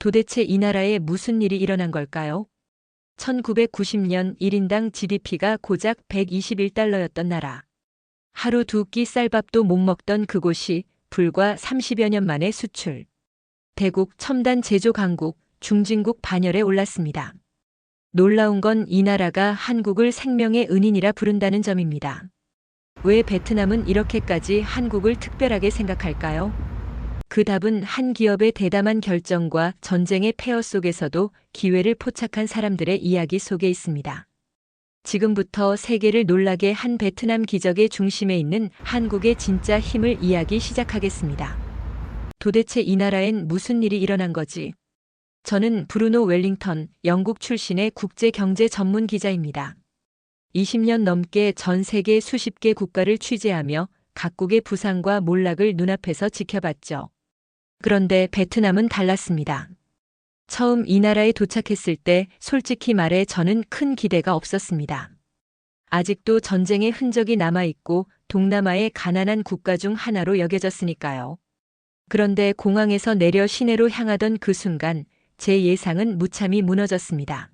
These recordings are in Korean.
도대체 이 나라에 무슨 일이 일어난 걸까요? 1990년 1인당 GDP가 고작 121달러였던 나라. 하루 두 끼 쌀밥도 못 먹던 그곳이 불과 30여 년 만에 수출. 대국 첨단 제조 강국, 중진국 반열에 올랐습니다. 놀라운 건 이 나라가 한국을 생명의 은인이라 부른다는 점입니다. 왜 베트남은 이렇게까지 한국을 특별하게 생각할까요? 그 답은 한 기업의 대담한 결정과 전쟁의 폐허 속에서도 기회를 포착한 사람들의 이야기 속에 있습니다. 지금부터 세계를 놀라게 한 베트남 기적의 중심에 있는 한국의 진짜 힘을 이야기 시작하겠습니다. 도대체 이 나라엔 무슨 일이 일어난 거지? 저는 브루노 웰링턴, 영국 출신의 국제 경제 전문 기자입니다. 20년 넘게 전 세계 수십 개 국가를 취재하며 각국의 부상과 몰락을 눈앞에서 지켜봤죠. 그런데 베트남은 달랐습니다. 처음 이 나라에 도착했을 때 솔직히 말해 저는 큰 기대가 없었습니다. 아직도 전쟁의 흔적이 남아있고 동남아의 가난한 국가 중 하나로 여겨졌으니까요. 그런데 공항에서 내려 시내로 향하던 그 순간 제 예상은 무참히 무너졌습니다.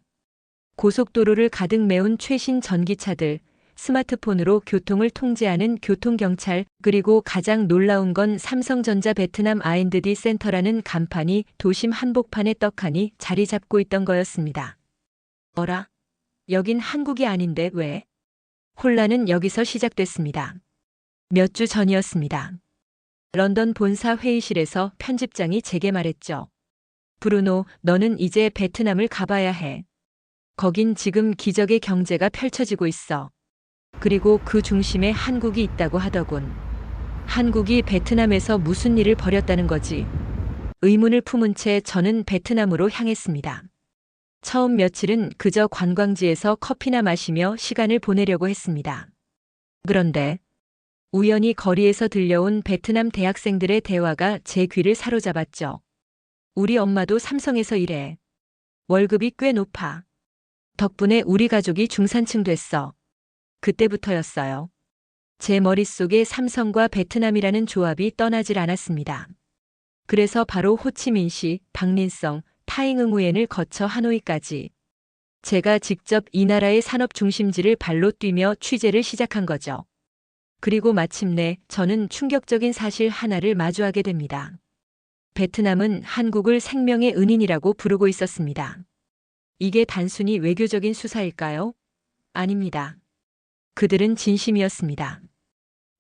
고속도로를 가득 메운 최신 전기차들, 스마트폰으로 교통을 통제하는 교통경찰, 그리고 가장 놀라운 건 삼성전자 베트남 R&D 센터라는 간판이 도심 한복판에 떡하니 자리 잡고 있던 거였습니다. 어라? 여긴 한국이 아닌데 왜? 혼란은 여기서 시작됐습니다. 몇 주 전이었습니다. 런던 본사 회의실에서 편집장이 제게 말했죠. 브루노, 너는 이제 베트남을 가봐야 해. 거긴 지금 기적의 경제가 펼쳐지고 있어. 그리고 그 중심에 한국이 있다고 하더군. 한국이 베트남에서 무슨 일을 벌였다는 거지. 의문을 품은 채 저는 베트남으로 향했습니다. 처음 며칠은 그저 관광지에서 커피나 마시며 시간을 보내려고 했습니다. 그런데 우연히 거리에서 들려온 베트남 대학생들의 대화가 제 귀를 사로잡았죠. 우리 엄마도 삼성에서 일해. 월급이 꽤 높아. 덕분에 우리 가족이 중산층 됐어. 그때부터였어요. 제 머릿속에 삼성과 베트남이라는 조합이 떠나질 않았습니다. 그래서 바로 호치민시, 박린성, 타잉응우엔을 거쳐 하노이까지 제가 직접 이 나라의 산업 중심지를 발로 뛰며 취재를 시작한 거죠. 그리고 마침내 저는 충격적인 사실 하나를 마주하게 됩니다. 베트남은 한국을 생명의 은인이라고 부르고 있었습니다. 이게 단순히 외교적인 수사일까요? 아닙니다. 그들은 진심이었습니다.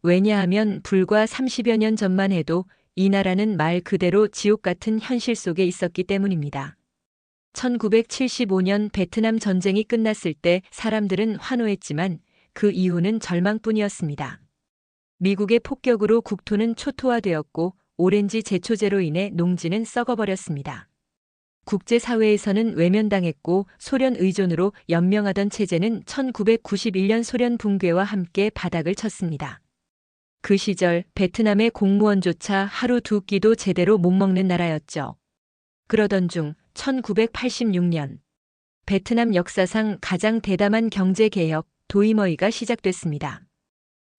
왜냐하면 불과 30여 년 전만 해도 이 나라는 말 그대로 지옥 같은 현실 속에 있었기 때문입니다. 1975년 베트남 전쟁이 끝났을 때 사람들은 환호했지만 그 이후는 절망뿐이었습니다. 미국의 폭격으로 국토는 초토화되었고 오렌지 제초제로 인해 농지는 썩어버렸습니다. 국제사회에서는 외면당했고 소련 의존으로 연명하던 체제는 1991년 소련 붕괴와 함께 바닥을 쳤습니다. 그 시절 베트남의 공무원조차 하루 두 끼도 제대로 못 먹는 나라였죠. 그러던 중 1986년 베트남 역사상 가장 대담한 경제개혁 도이머이가 시작됐습니다.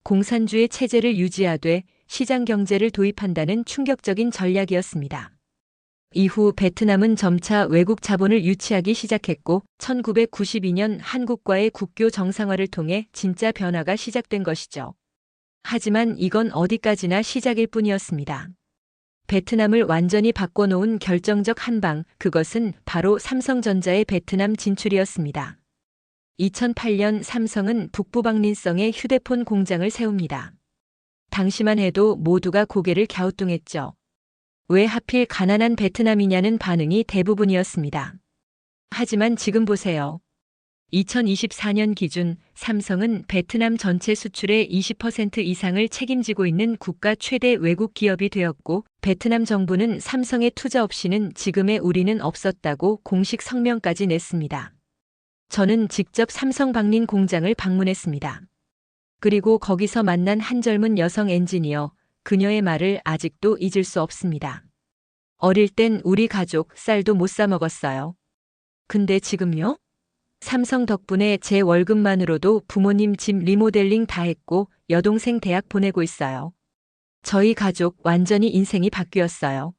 공산주의 체제를 유지하되 시장 경제를 도입한다는 충격적인 전략이었습니다. 이후 베트남은 점차 외국 자본을 유치하기 시작했고 1992년 한국과의 국교 정상화를 통해 진짜 변화가 시작된 것이죠. 하지만 이건 어디까지나 시작일 뿐이었습니다. 베트남을 완전히 바꿔놓은 결정적 한방, 그것은 바로 삼성전자의 베트남 진출이었습니다. 2008년 삼성은 북부방린성에 휴대폰 공장을 세웁니다. 당시만 해도 모두가 고개를 갸우뚱했죠. 왜 하필 가난한 베트남이냐는 반응이 대부분이었습니다. 하지만 지금 보세요. 2024년 기준 삼성은 베트남 전체 수출의 20% 이상을 책임지고 있는 국가 최대 외국 기업이 되었고 베트남 정부는 삼성의 투자 없이는 지금의 우리는 없었다고 공식 성명까지 냈습니다. 저는 직접 삼성 박린 공장을 방문했습니다. 그리고 거기서 만난 한 젊은 여성 엔지니어, 그녀의 말을 아직도 잊을 수 없습니다. 어릴 땐 우리 가족 쌀도 못 사 먹었어요. 근데 지금요? 삼성 덕분에 제 월급만으로도 부모님 집 리모델링 다 했고 여동생 대학 보내고 있어요. 저희 가족 완전히 인생이 바뀌었어요.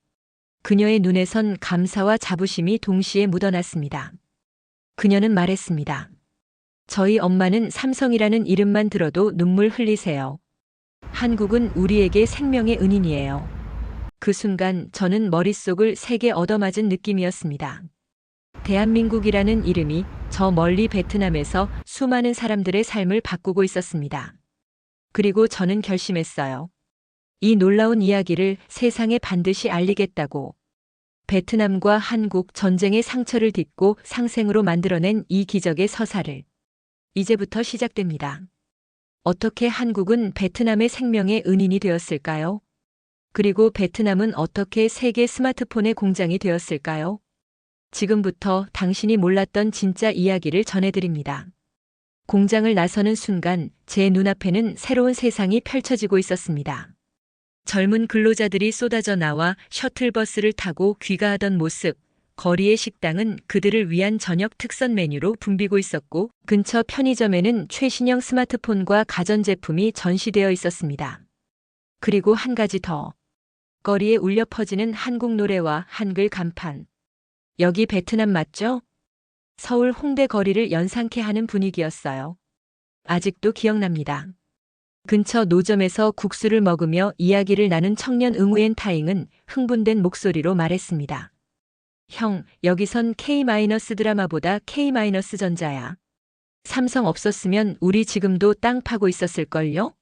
그녀의 눈에선 감사와 자부심이 동시에 묻어났습니다. 그녀는 말했습니다. 저희 엄마는 삼성이라는 이름만 들어도 눈물 흘리세요. 한국은 우리에게 생명의 은인이에요. 그 순간 저는 머릿속을 세게 얻어맞은 느낌이었습니다. 대한민국이라는 이름이 저 멀리 베트남에서 수많은 사람들의 삶을 바꾸고 있었습니다. 그리고 저는 결심했어요. 이 놀라운 이야기를 세상에 반드시 알리겠다고. 베트남과 한국 전쟁의 상처를 딛고 상생으로 만들어낸 이 기적의 서사를. 이제부터 시작됩니다. 어떻게 한국은 베트남의 생명의 은인이 되었을까요? 그리고 베트남은 어떻게 세계 스마트폰의 공장이 되었을까요? 지금부터 당신이 몰랐던 진짜 이야기를 전해드립니다. 공장을 나서는 순간 제 눈앞에는 새로운 세상이 펼쳐지고 있었습니다. 젊은 근로자들이 쏟아져 나와 셔틀버스를 타고 귀가하던 모습, 거리의 식당은 그들을 위한 저녁 특선 메뉴로 붐비고 있었고, 근처 편의점에는 최신형 스마트폰과 가전제품이 전시되어 있었습니다. 그리고 한 가지 더. 거리에 울려 퍼지는 한국 노래와 한글 간판. 여기 베트남 맞죠? 서울 홍대 거리를 연상케 하는 분위기였어요. 아직도 기억납니다. 근처 노점에서 국수를 먹으며 이야기를 나눈 청년 응우엔 타잉은 흥분된 목소리로 말했습니다. 형, 여기선 K-드라마보다 K-전자야. 삼성 없었으면 우리 지금도 땅 파고 있었을걸요?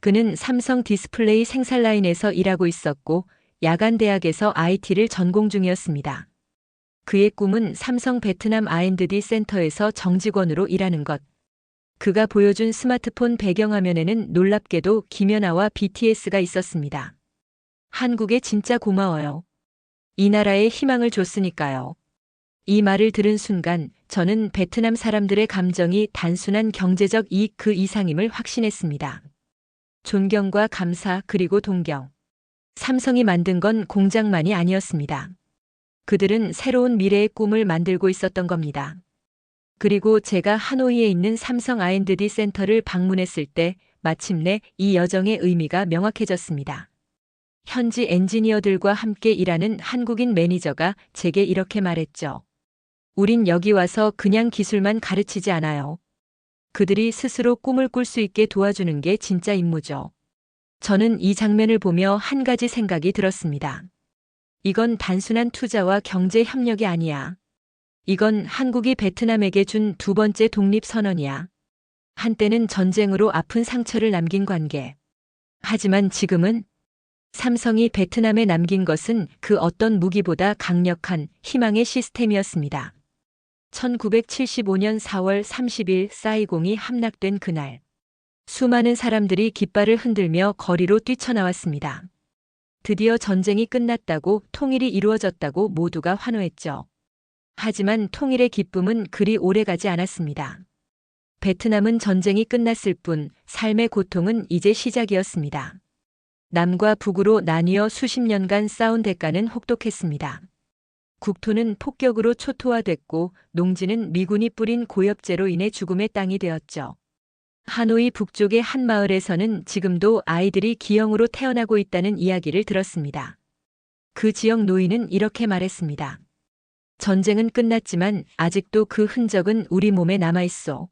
그는 삼성 디스플레이 생산 라인에서 일하고 있었고 야간 대학에서 IT를 전공 중이었습니다. 그의 꿈은 삼성 베트남 R&D 센터에서 정직원으로 일하는 것. 그가 보여준 스마트폰 배경화면에는 놀랍게도 김연아와 BTS가 있었습니다. 한국에 진짜 고마워요. 이 나라에 희망을 줬으니까요. 이 말을 들은 순간 저는 베트남 사람들의 감정이 단순한 경제적 이익 그 이상임을 확신했습니다. 존경과 감사 그리고 동경. 삼성이 만든 건 공장만이 아니었습니다. 그들은 새로운 미래의 꿈을 만들고 있었던 겁니다. 그리고 제가 하노이에 있는 삼성 R&D 센터를 방문했을 때 마침내 이 여정의 의미가 명확해졌습니다. 현지 엔지니어들과 함께 일하는 한국인 매니저가 제게 이렇게 말했죠. 우린 여기 와서 그냥 기술만 가르치지 않아요. 그들이 스스로 꿈을 꿀 수 있게 도와주는 게 진짜 임무죠. 저는 이 장면을 보며 한 가지 생각이 들었습니다. 이건 단순한 투자와 경제 협력이 아니야. 이건 한국이 베트남에게 준 두 번째 독립 선언이야. 한때는 전쟁으로 아픈 상처를 남긴 관계. 하지만 지금은 삼성이 베트남에 남긴 것은 그 어떤 무기보다 강력한 희망의 시스템이었습니다. 1975년 4월 30일 사이공이 함락된 그날. 수많은 사람들이 깃발을 흔들며 거리로 뛰쳐나왔습니다. 드디어 전쟁이 끝났다고 통일이 이루어졌다고 모두가 환호했죠. 하지만 통일의 기쁨은 그리 오래 가지 않았습니다. 베트남은 전쟁이 끝났을 뿐 삶의 고통은 이제 시작이었습니다. 남과 북으로 나뉘어 수십 년간 싸운 대가는 혹독했습니다. 국토는 폭격으로 초토화됐고 농지는 미군이 뿌린 고엽제로 인해 죽음의 땅이 되었죠. 하노이 북쪽의 한 마을에서는 지금도 아이들이 기형으로 태어나고 있다는 이야기를 들었습니다. 그 지역 노인은 이렇게 말했습니다. 전쟁은 끝났지만 아직도 그 흔적은 우리 몸에 남아있어.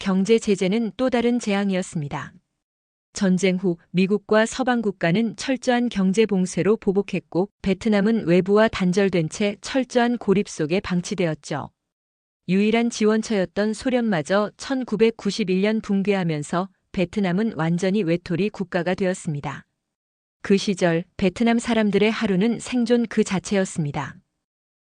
경제 제재는 또 다른 재앙이었습니다. 전쟁 후 미국과 서방 국가는 철저한 경제 봉쇄로 보복했고 베트남은 외부와 단절된 채 철저한 고립 속에 방치되었죠. 유일한 지원처였던 소련마저 1991년 붕괴하면서 베트남은 완전히 외톨이 국가가 되었습니다. 그 시절 베트남 사람들의 하루는 생존 그 자체였습니다.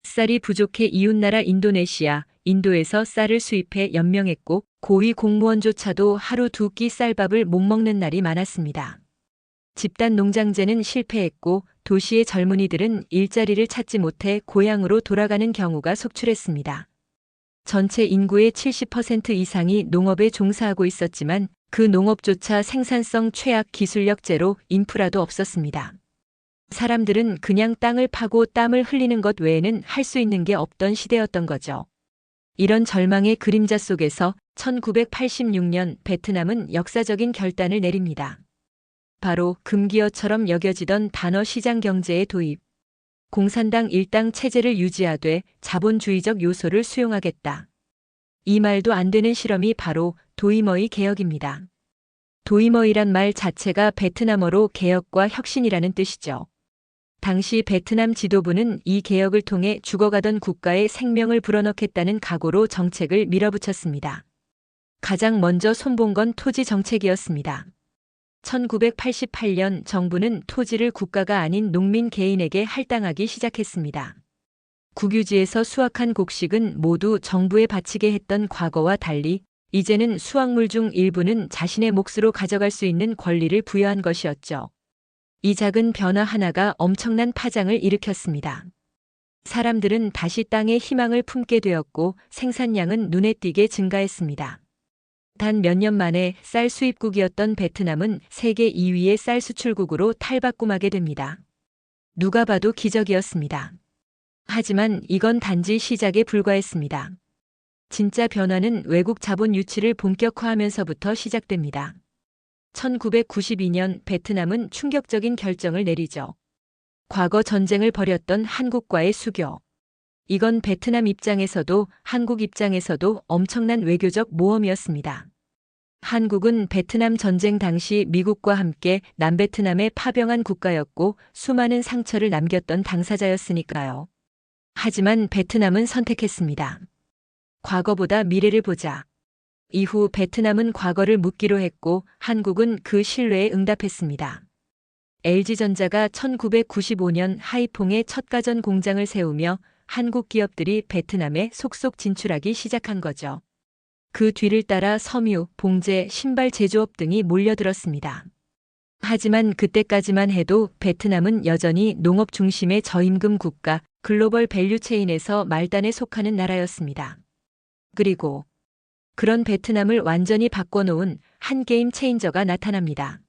쌀이 부족해 이웃나라 인도네시아, 인도에서 쌀을 수입해 연명했고 고위 공무원조차도 하루 두 끼 쌀밥을 못 먹는 날이 많았습니다. 집단 농장제는 실패했고 도시의 젊은이들은 일자리를 찾지 못해 고향으로 돌아가는 경우가 속출했습니다. 전체 인구의 70% 이상이 농업에 종사하고 있었지만 그 농업조차 생산성 최악 기술력제로 인프라도 없었습니다. 사람들은 그냥 땅을 파고 땀을 흘리는 것 외에는 할 수 있는 게 없던 시대였던 거죠. 이런 절망의 그림자 속에서 1986년 베트남은 역사적인 결단을 내립니다. 바로 금기어처럼 여겨지던 단어 시장 경제의 도입. 공산당 일당 체제를 유지하되 자본주의적 요소를 수용하겠다. 이 말도 안 되는 실험이 바로 도이머이 개혁입니다. 도이머이란 말 자체가 베트남어로 개혁과 혁신이라는 뜻이죠. 당시 베트남 지도부는 이 개혁을 통해 죽어가던 국가의 생명을 불어넣겠다는 각오로 정책을 밀어붙였습니다. 가장 먼저 손본 건 토지 정책이었습니다. 1988년 정부는 토지를 국가가 아닌 농민 개인에게 할당하기 시작했습니다. 국유지에서 수확한 곡식은 모두 정부에 바치게 했던 과거와 달리 이제는 수확물 중 일부는 자신의 몫으로 가져갈 수 있는 권리를 부여한 것이었죠. 이 작은 변화 하나가 엄청난 파장을 일으켰습니다. 사람들은 다시 땅에 희망을 품게 되었고 생산량은 눈에 띄게 증가했습니다. 단 몇 년 만에 쌀 수입국이었던 베트남은 세계 2위의 쌀 수출국으로 탈바꿈하게 됩니다. 누가 봐도 기적이었습니다. 하지만 이건 단지 시작에 불과했습니다. 진짜 변화는 외국 자본 유치를 본격화하면서부터 시작됩니다. 1992년 베트남은 충격적인 결정을 내리죠. 과거 전쟁을 벌였던 한국과의 수교. 이건 베트남 입장에서도 한국 입장에서도 엄청난 외교적 모험이었습니다. 한국은 베트남 전쟁 당시 미국과 함께 남베트남에 파병한 국가였고 수많은 상처를 남겼던 당사자였으니까요. 하지만 베트남은 선택했습니다. 과거보다 미래를 보자. 이후 베트남은 과거를 묻기로 했고 한국은 그 신뢰에 응답했습니다. LG전자가 1995년 하이퐁에 첫 가전 공장을 세우며 한국 기업들이 베트남에 속속 진출하기 시작한 거죠. 그 뒤를 따라 섬유, 봉제, 신발 제조업 등이 몰려들었습니다. 하지만 그때까지만 해도 베트남은 여전히 농업 중심의 저임금 국가, 글로벌 밸류체인에서 말단에 속하는 나라였습니다. 그리고 그런 베트남을 완전히 바꿔놓은 한 게임 체인저가 나타납니다.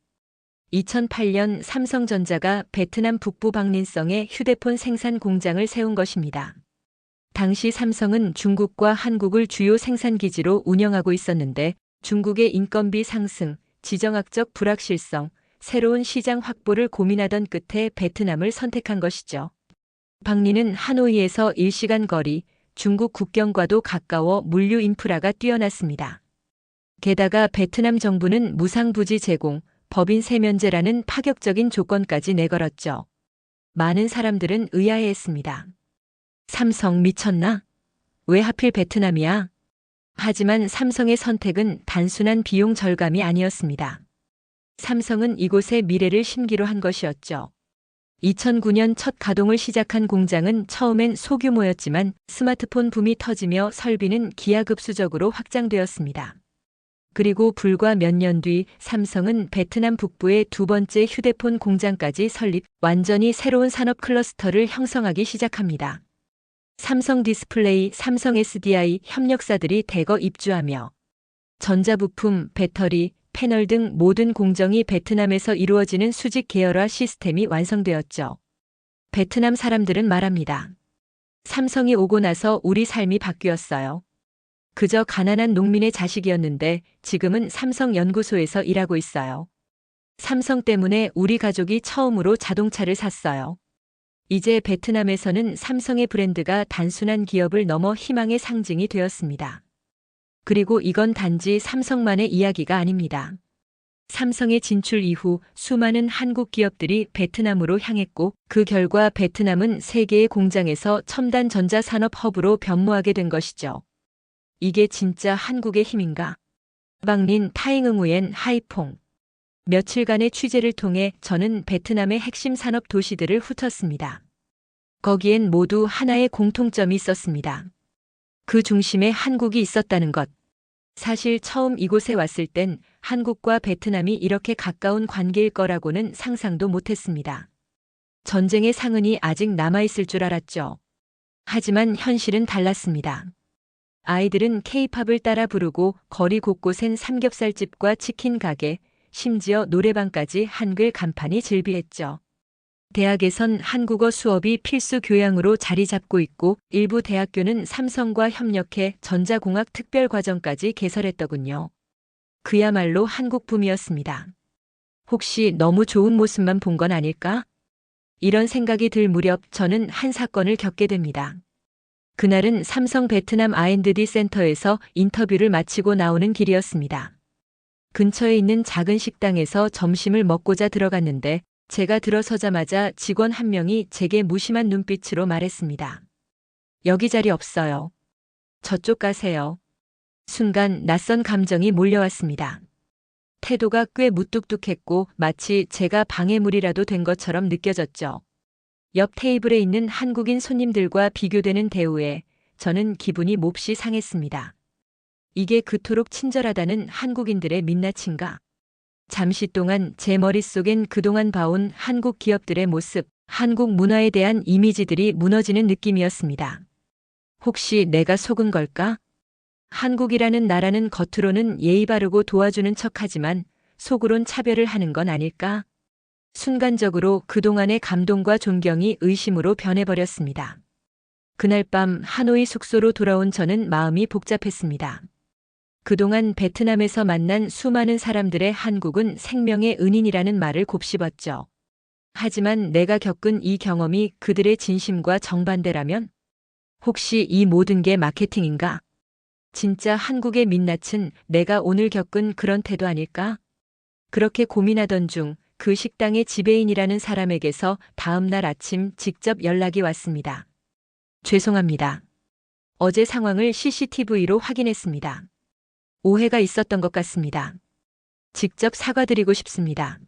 2008년 삼성전자가 베트남 북부 박린성에 휴대폰 생산 공장을 세운 것입니다. 당시 삼성은 중국과 한국을 주요 생산기지로 운영하고 있었는데 중국의 인건비 상승, 지정학적 불확실성, 새로운 시장 확보를 고민하던 끝에 베트남을 선택한 것이죠. 박리는 하노이에서 1시간 거리, 중국 국경과도 가까워 물류 인프라가 뛰어났습니다. 게다가 베트남 정부는 무상부지 제공, 법인 세면제라는 파격적인 조건까지 내걸었죠. 많은 사람들은 의아해했습니다. 삼성 미쳤나? 왜 하필 베트남이야? 하지만 삼성의 선택은 단순한 비용 절감이 아니었습니다. 삼성은 이곳의 미래를 심기로 한 것이었죠. 2009년 첫 가동을 시작한 공장은 처음엔 소규모였지만 스마트폰 붐이 터지며 설비는 기하급수적으로 확장되었습니다. 그리고 불과 몇 년 뒤 삼성은 베트남 북부의 두 번째 휴대폰 공장까지 설립, 완전히 새로운 산업 클러스터를 형성하기 시작합니다. 삼성 디스플레이, 삼성 SDI 협력사들이 대거 입주하며 전자부품, 배터리, 패널 등 모든 공정이 베트남에서 이루어지는 수직 계열화 시스템이 완성되었죠. 베트남 사람들은 말합니다. 삼성이 오고 나서 우리 삶이 바뀌었어요. 그저 가난한 농민의 자식이었는데 지금은 삼성 연구소에서 일하고 있어요. 삼성 때문에 우리 가족이 처음으로 자동차를 샀어요. 이제 베트남에서는 삼성의 브랜드가 단순한 기업을 넘어 희망의 상징이 되었습니다. 그리고 이건 단지 삼성만의 이야기가 아닙니다. 삼성의 진출 이후 수많은 한국 기업들이 베트남으로 향했고 그 결과 베트남은 세계의 공장에서 첨단 전자 산업 허브로 변모하게 된 것이죠. 이게 진짜 한국의 힘인가? 박린 타잉응우엔 하이퐁. 며칠간의 취재를 통해 저는 베트남의 핵심 산업 도시들을 훑었습니다. 거기엔 모두 하나의 공통점이 있었습니다. 그 중심에 한국이 있었다는 것. 사실 처음 이곳에 왔을 땐 한국과 베트남이 이렇게 가까운 관계일 거라고는 상상도 못했습니다. 전쟁의 상흔이 아직 남아있을 줄 알았죠. 하지만 현실은 달랐습니다. 아이들은 케이팝을 따라 부르고 거리 곳곳엔 삼겹살집과 치킨 가게, 심지어 노래방까지 한글 간판이 즐비했죠. 대학에선 한국어 수업이 필수 교양으로 자리 잡고 있고 일부 대학교는 삼성과 협력해 전자공학 특별과정까지 개설했더군요. 그야말로 한국 붐이었습니다. 혹시 너무 좋은 모습만 본 건 아닐까? 이런 생각이 들 무렵 저는 한 사건을 겪게 됩니다. 그날은 삼성 베트남 R&D 센터에서 인터뷰를 마치고 나오는 길이었습니다. 근처에 있는 작은 식당에서 점심을 먹고자 들어갔는데 제가 들어서자마자 직원 한 명이 제게 무심한 눈빛으로 말했습니다. 여기 자리 없어요. 저쪽 가세요. 순간 낯선 감정이 몰려왔습니다. 태도가 꽤 무뚝뚝했고 마치 제가 방해물이라도 된 것처럼 느껴졌죠. 옆 테이블에 있는 한국인 손님들과 비교되는 대우에 저는 기분이 몹시 상했습니다. 이게 그토록 친절하다는 한국인들의 민낯인가? 잠시 동안 제 머릿속엔 그동안 봐온 한국 기업들의 모습, 한국 문화에 대한 이미지들이 무너지는 느낌이었습니다. 혹시 내가 속은 걸까? 한국이라는 나라는 겉으로는 예의 바르고 도와주는 척하지만 속으론 차별을 하는 건 아닐까? 순간적으로 그동안의 감동과 존경이 의심으로 변해버렸습니다. 그날 밤 하노이 숙소로 돌아온 저는 마음이 복잡했습니다. 그동안 베트남에서 만난 수많은 사람들의 한국은 생명의 은인이라는 말을 곱씹었죠. 하지만 내가 겪은 이 경험이 그들의 진심과 정반대라면? 혹시 이 모든 게 마케팅인가? 진짜 한국의 민낯은 내가 오늘 겪은 그런 태도 아닐까? 그렇게 고민하던 중 그 식당의 지배인이라는 사람에게서 다음 날 아침 직접 연락이 왔습니다. 죄송합니다. 어제 상황을 CCTV로 확인했습니다. 오해가 있었던 것 같습니다. 직접 사과드리고 싶습니다.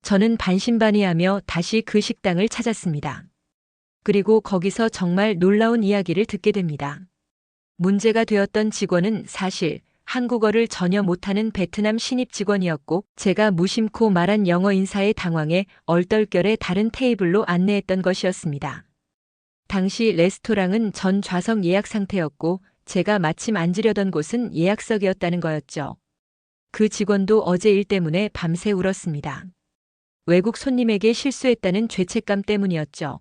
저는 반신반의하며 다시 그 식당을 찾았습니다. 그리고 거기서 정말 놀라운 이야기를 듣게 됩니다. 문제가 되었던 직원은 사실 한국어를 전혀 못하는 베트남 신입 직원이었고 제가 무심코 말한 영어 인사에 당황해 얼떨결에 다른 테이블로 안내했던 것이었습니다. 당시 레스토랑은 전 좌석 예약 상태였고 제가 마침 앉으려던 곳은 예약석이었다는 거였죠. 그 직원도 어제 일 때문에 밤새 울었습니다. 외국 손님에게 실수했다는 죄책감 때문이었죠.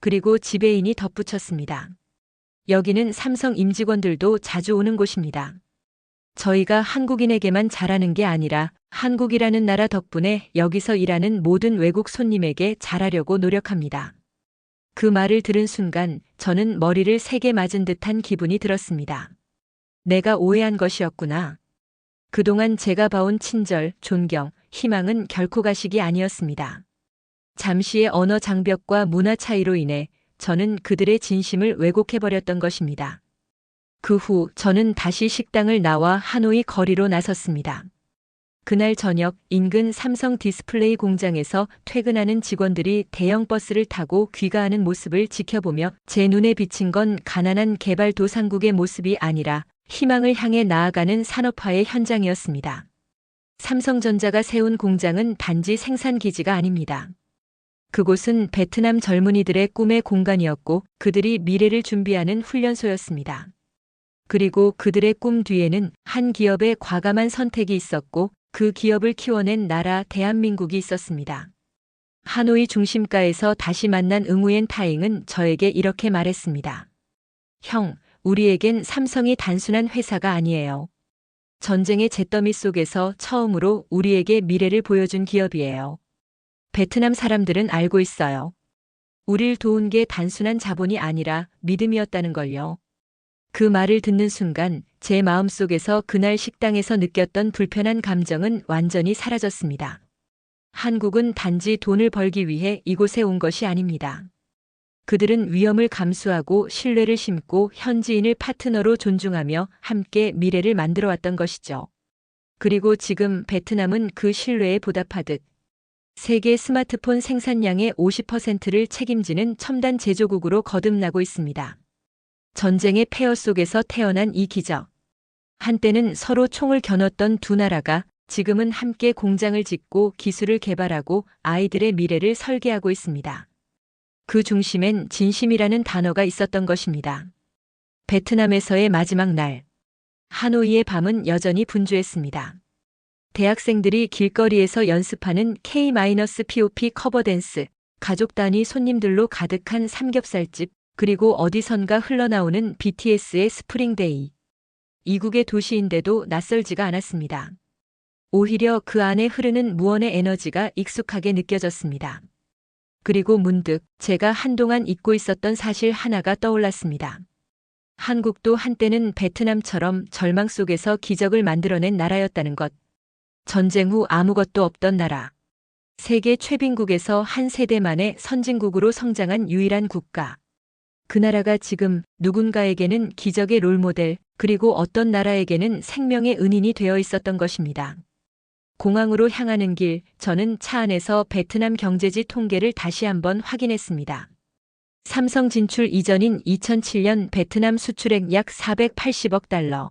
그리고 지배인이 덧붙였습니다. 여기는 삼성 임직원들도 자주 오는 곳입니다. 저희가 한국인에게만 잘하는 게 아니라 한국이라는 나라 덕분에 여기서 일하는 모든 외국 손님에게 잘하려고 노력합니다. 그 말을 들은 순간 저는 머리를 세게 맞은 듯한 기분이 들었습니다. 내가 오해한 것이었구나. 그동안 제가 봐온 친절, 존경, 희망은 결코 가식이 아니었습니다. 잠시의 언어 장벽과 문화 차이로 인해 저는 그들의 진심을 왜곡해버렸던 것입니다. 그 후 저는 다시 식당을 나와 하노이 거리로 나섰습니다. 그날 저녁 인근 삼성 디스플레이 공장에서 퇴근하는 직원들이 대형 버스를 타고 귀가하는 모습을 지켜보며 제 눈에 비친 건 가난한 개발도상국의 모습이 아니라 희망을 향해 나아가는 산업화의 현장이었습니다. 삼성전자가 세운 공장은 단지 생산기지가 아닙니다. 그곳은 베트남 젊은이들의 꿈의 공간이었고 그들이 미래를 준비하는 훈련소였습니다. 그리고 그들의 꿈 뒤에는 한 기업의 과감한 선택이 있었고 그 기업을 키워낸 나라 대한민국이 있었습니다. 하노이 중심가에서 다시 만난 응우엔 타잉은 저에게 이렇게 말했습니다. 형, 우리에겐 삼성이 단순한 회사가 아니에요. 전쟁의 잿더미 속에서 처음으로 우리에게 미래를 보여준 기업이에요. 베트남 사람들은 알고 있어요. 우릴 도운 게 단순한 자본이 아니라 믿음이었다는 걸요. 그 말을 듣는 순간 제 마음속에서 그날 식당에서 느꼈던 불편한 감정은 완전히 사라졌습니다. 한국은 단지 돈을 벌기 위해 이곳에 온 것이 아닙니다. 그들은 위험을 감수하고 신뢰를 심고 현지인을 파트너로 존중하며 함께 미래를 만들어 왔던 것이죠. 그리고 지금 베트남은 그 신뢰에 보답하듯 세계 스마트폰 생산량의 50%를 책임지는 첨단 제조국으로 거듭나고 있습니다. 전쟁의 폐허 속에서 태어난 이 기적. 한때는 서로 총을 겨눴던 두 나라가 지금은 함께 공장을 짓고 기술을 개발하고 아이들의 미래를 설계하고 있습니다. 그 중심엔 진심이라는 단어가 있었던 것입니다. 베트남에서의 마지막 날. 하노이의 밤은 여전히 분주했습니다. 대학생들이 길거리에서 연습하는 K-POP 커버 댄스, 가족 단위 손님들로 가득한 삼겹살집, 그리고 어디선가 흘러나오는 BTS의 스프링데이. 이국의 도시인데도 낯설지가 않았습니다. 오히려 그 안에 흐르는 무언의 에너지가 익숙하게 느껴졌습니다. 그리고 문득 제가 한동안 잊고 있었던 사실 하나가 떠올랐습니다. 한국도 한때는 베트남처럼 절망 속에서 기적을 만들어낸 나라였다는 것. 전쟁 후 아무것도 없던 나라. 세계 최빈국에서 한 세대 만에 선진국으로 성장한 유일한 국가. 그 나라가 지금 누군가에게는 기적의 롤모델, 그리고 어떤 나라에게는 생명의 은인이 되어 있었던 것입니다. 공항으로 향하는 길, 저는 차 안에서 베트남 경제지 통계를 다시 한번 확인했습니다. 삼성 진출 이전인 2007년 베트남 수출액 약 480억 달러.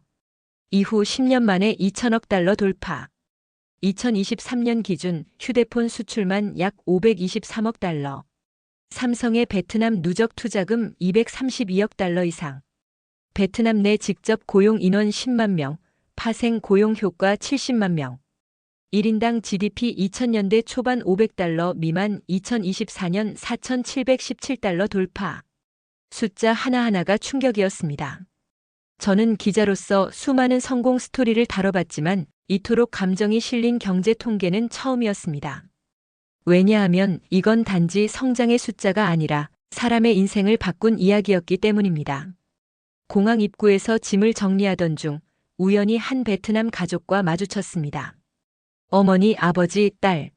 이후 10년 만에 2천억 달러 돌파. 2023년 기준 휴대폰 수출만 약 523억 달러. 삼성의 베트남 누적 투자금 232억 달러 이상. 베트남 내 직접 고용 인원 10만 명, 파생 고용 효과 70만 명. 1인당 GDP 2000년대 초반 500달러 미만 2024년 4717달러 돌파. 숫자 하나하나가 충격이었습니다. 저는 기자로서 수많은 성공 스토리를 다뤄봤지만 이토록 감정이 실린 경제 통계는 처음이었습니다. 왜냐하면 이건 단지 성장의 숫자가 아니라 사람의 인생을 바꾼 이야기였기 때문입니다. 공항 입구에서 짐을 정리하던 중 우연히 한 베트남 가족과 마주쳤습니다. 어머니, 아버지, 딸.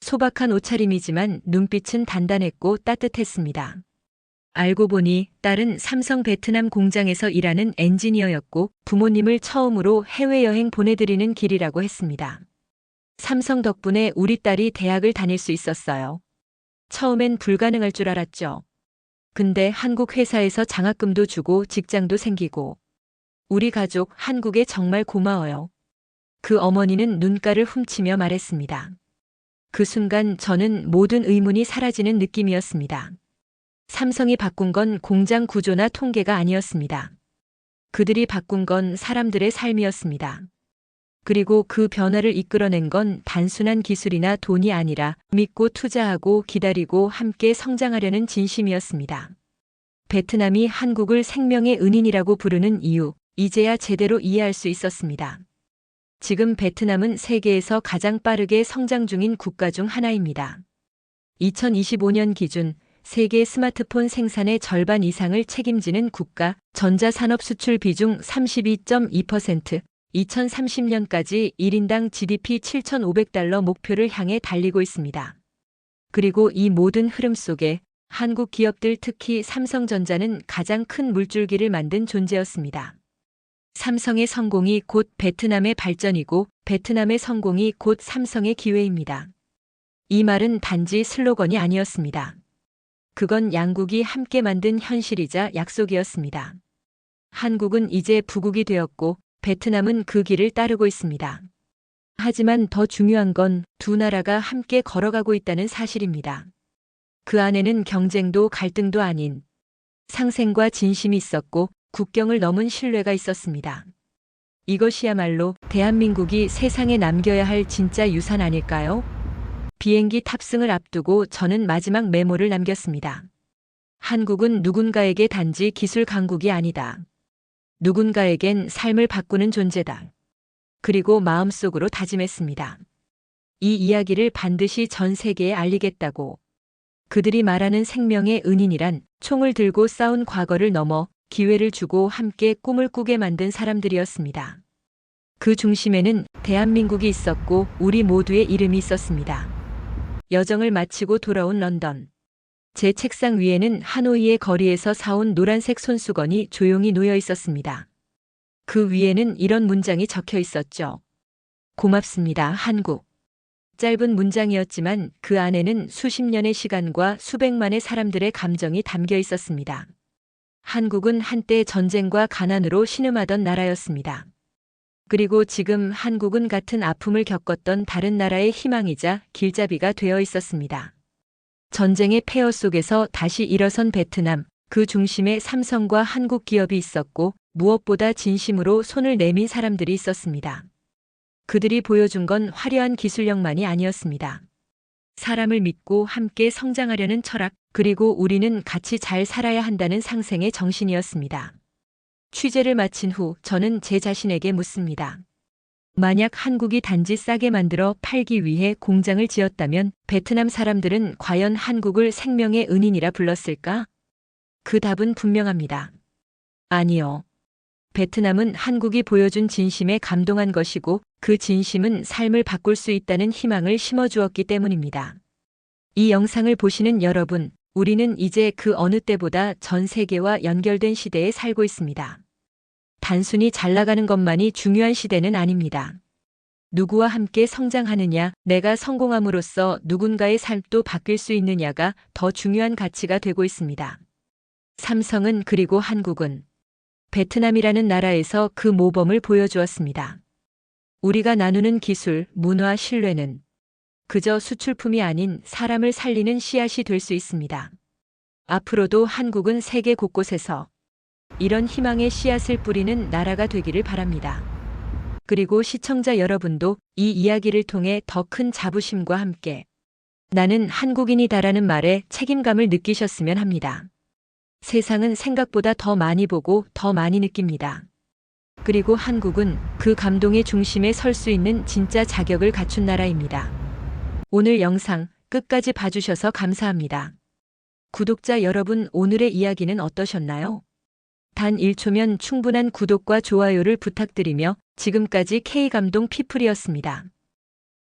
소박한 옷차림이지만 눈빛은 단단했고 따뜻했습니다. 알고 보니 딸은 삼성 베트남 공장에서 일하는 엔지니어였고 부모님을 처음으로 해외여행 보내드리는 길이라고 했습니다. 삼성 덕분에 우리 딸이 대학을 다닐 수 있었어요. 처음엔 불가능할 줄 알았죠. 근데 한국 회사에서 장학금도 주고 직장도 생기고 우리 가족 한국에 정말 고마워요. 그 어머니는 눈가를 훔치며 말했습니다. 그 순간 저는 모든 의문이 사라지는 느낌이었습니다. 삼성이 바꾼 건 공장 구조나 통계가 아니었습니다. 그들이 바꾼 건 사람들의 삶이었습니다. 그리고 그 변화를 이끌어낸 건 단순한 기술이나 돈이 아니라 믿고 투자하고 기다리고 함께 성장하려는 진심이었습니다. 베트남이 한국을 생명의 은인이라고 부르는 이유, 이제야 제대로 이해할 수 있었습니다. 지금 베트남은 세계에서 가장 빠르게 성장 중인 국가 중 하나입니다. 2025년 기준 세계 스마트폰 생산의 절반 이상을 책임지는 국가, 전자산업 수출 비중 32.2%, 2030년까지 1인당 GDP 7,500달러 목표를 향해 달리고 있습니다. 그리고 이 모든 흐름 속에 한국 기업들 특히 삼성전자는 가장 큰 물줄기를 만든 존재였습니다. 삼성의 성공이 곧 베트남의 발전이고 베트남의 성공이 곧 삼성의 기회입니다. 이 말은 단지 슬로건이 아니었습니다. 그건 양국이 함께 만든 현실이자 약속이었습니다. 한국은 이제 부국이 되었고 베트남은 그 길을 따르고 있습니다. 하지만 더 중요한 건 두 나라가 함께 걸어가고 있다는 사실입니다. 그 안에는 경쟁도 갈등도 아닌 상생과 진심이 있었고 국경을 넘은 신뢰가 있었습니다. 이것이야말로 대한민국이 세상에 남겨야 할 진짜 유산 아닐까요? 비행기 탑승을 앞두고 저는 마지막 메모를 남겼습니다. 한국은 누군가에게 단지 기술 강국이 아니다. 누군가에겐 삶을 바꾸는 존재다. 그리고 마음속으로 다짐했습니다. 이 이야기를 반드시 전 세계에 알리겠다고. 그들이 말하는 생명의 은인이란 총을 들고 싸운 과거를 넘어 기회를 주고 함께 꿈을 꾸게 만든 사람들이었습니다. 그 중심에는 대한민국이 있었고 우리 모두의 이름이 있었습니다. 여정을 마치고 돌아온 런던. 제 책상 위에는 하노이의 거리에서 사온 노란색 손수건이 조용히 놓여 있었습니다. 그 위에는 이런 문장이 적혀 있었죠. 고맙습니다, 한국. 짧은 문장이었지만 그 안에는 수십 년의 시간과 수백만의 사람들의 감정이 담겨 있었습니다. 한국은 한때 전쟁과 가난으로 신음하던 나라였습니다. 그리고 지금 한국은 같은 아픔을 겪었던 다른 나라의 희망이자 길잡이가 되어 있었습니다. 전쟁의 폐허 속에서 다시 일어선 베트남, 그 중심에 삼성과 한국 기업이 있었고 무엇보다 진심으로 손을 내민 사람들이 있었습니다. 그들이 보여준 건 화려한 기술력만이 아니었습니다. 사람을 믿고 함께 성장하려는 철학, 그리고 우리는 같이 잘 살아야 한다는 상생의 정신이었습니다. 취재를 마친 후 저는 제 자신에게 묻습니다. 만약 한국이 단지 싸게 만들어 팔기 위해 공장을 지었다면 베트남 사람들은 과연 한국을 생명의 은인이라 불렀을까? 그 답은 분명합니다. 아니요. 베트남은 한국이 보여준 진심에 감동한 것이고 그 진심은 삶을 바꿀 수 있다는 희망을 심어주었기 때문입니다. 이 영상을 보시는 여러분, 우리는 이제 그 어느 때보다 전 세계와 연결된 시대에 살고 있습니다. 단순히 잘 나가는 것만이 중요한 시대는 아닙니다. 누구와 함께 성장하느냐, 내가 성공함으로써 누군가의 삶도 바뀔 수 있느냐가 더 중요한 가치가 되고 있습니다. 삼성은 그리고 한국은 베트남이라는 나라에서 그 모범을 보여주었습니다. 우리가 나누는 기술, 문화, 신뢰는 그저 수출품이 아닌 사람을 살리는 씨앗이 될 수 있습니다. 앞으로도 한국은 세계 곳곳에서 이런 희망의 씨앗을 뿌리는 나라가 되기를 바랍니다. 그리고 시청자 여러분도 이 이야기를 통해 더 큰 자부심과 함께 나는 한국인이다라는 말에 책임감을 느끼셨으면 합니다. 세상은 생각보다 더 많이 보고 더 많이 느낍니다. 그리고 한국은 그 감동의 중심에 설 수 있는 진짜 자격을 갖춘 나라입니다. 오늘 영상 끝까지 봐주셔서 감사합니다. 구독자 여러분 오늘의 이야기는 어떠셨나요? 단 1초면 충분한 구독과 좋아요를 부탁드리며 지금까지 K감동 피플이었습니다.